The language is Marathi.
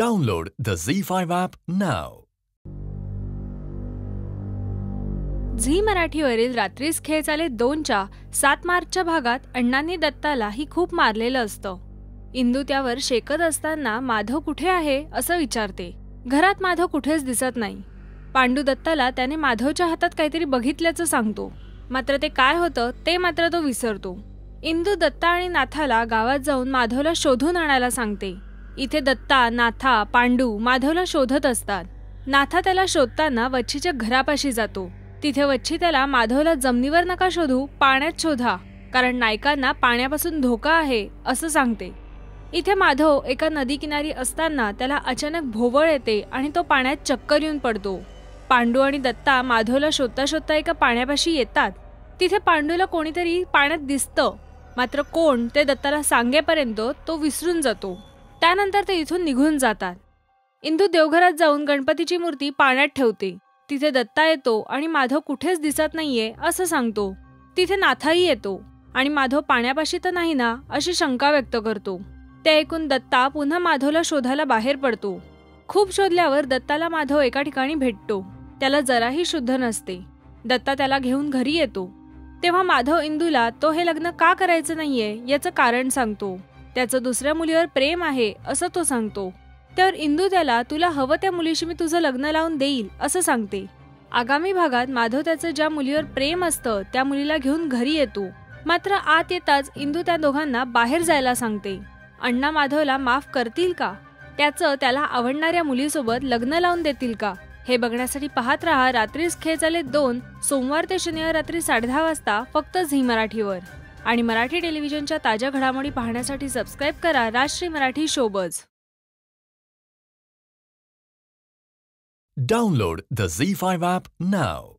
Download the Z5 app now. Zee मराठीवरील Ratris Khel Chale दोनच्या सात मार्चच्या भागात अण्णांनी दत्ताला ही खूप मारलेलं असतं. इंदू त्यावर शेकत असताना माधव कुठे आहे असं विचारते. घरात माधव कुठेच दिसत नाही. पांडू दत्ताला त्याने माधवच्या हातात काहीतरी बघितल्याचं सांगतो. मात्र ते काय होतं ते मात्र तो विसरतो. इंदू दत्ता आणि नाथाला गावात जाऊन माधवला शोधून आणायला सांगते. इथे दत्ता नाथा पांडू माधवला शोधत असतात. नाथा त्याला शोधताना वच्छीच्या घरापाशी जातो. तिथे वच्छी त्याला माधवला जमिनीवर नका शोधू पाण्यात शोधा कारण नायकांना पाण्यापासून धोका आहे असं सांगते. इथे माधव एका नदीकिनारी असताना त्याला अचानक भोवळ येते आणि तो पाण्यात चक्कर येऊन पडतो. पांडू आणि दत्ता माधवला शोधता शोधता एका पाण्यापाशी येतात. तिथे पांडूला कोणीतरी पाण्यात दिसतं. मात्र कोण ते दत्ताला सांगेपर्यंत तो विसरून जातो. त्यानंतर ते इथून निघून जातात. इंदू देवघरात जाऊन गणपतीची मूर्ती पाण्यात ठेवते. तिथे दत्ता येतो आणि माधव कुठेच दिसत नाहीये असं सांगतो. तिथे नाथाही येतो. आणि माधव पाण्यापाशी तर नाही ना अशी शंका व्यक्त करतो. ते ऐकून दत्ता पुन्हा माधवला शोधायला बाहेर पडतो. खूप शोधल्यावर दत्ताला माधव एका ठिकाणी भेटतो. त्याला जराही शुद्ध नसते. दत्ता त्याला घेऊन घरी येतो. तेव्हा माधव इंदूला तो हे लग्न का करायचं नाहीये याचं कारण सांगतो. त्याचं दुसऱ्या मुलीवर प्रेम आहे असं तो सांगतो. तर इंदू त्याला तुला हवं त्या मुलीशी मी तुझं लग्न लावून देईल असं सांगते. आगामी भागात माधव त्याचं ज्या मुलीवर प्रेम असतं त्या मुलीला घेऊन घरी येतो. मात्र आत येताच इंदू त्या दोघांना बाहेर जायला सांगते. अण्णा माधवला माफ करतील का? त्याचं त्याला आवडणाऱ्या मुलीसोबत लग्न लावून देतील का? हे बघण्यासाठी पाहत राहा रात्रीच खेळ चाले दोन सोमवार ते शनिवार रात्री साडेदहा वाजता फक्त झी मराठीवर. आणि मराठी टेलिव्हिजनच्या ताज्या घडामोडी पाहण्यासाठी सबस्क्राईब करा राष्ट्रीय मराठी शोबज. द सी Z5 ॲप नाव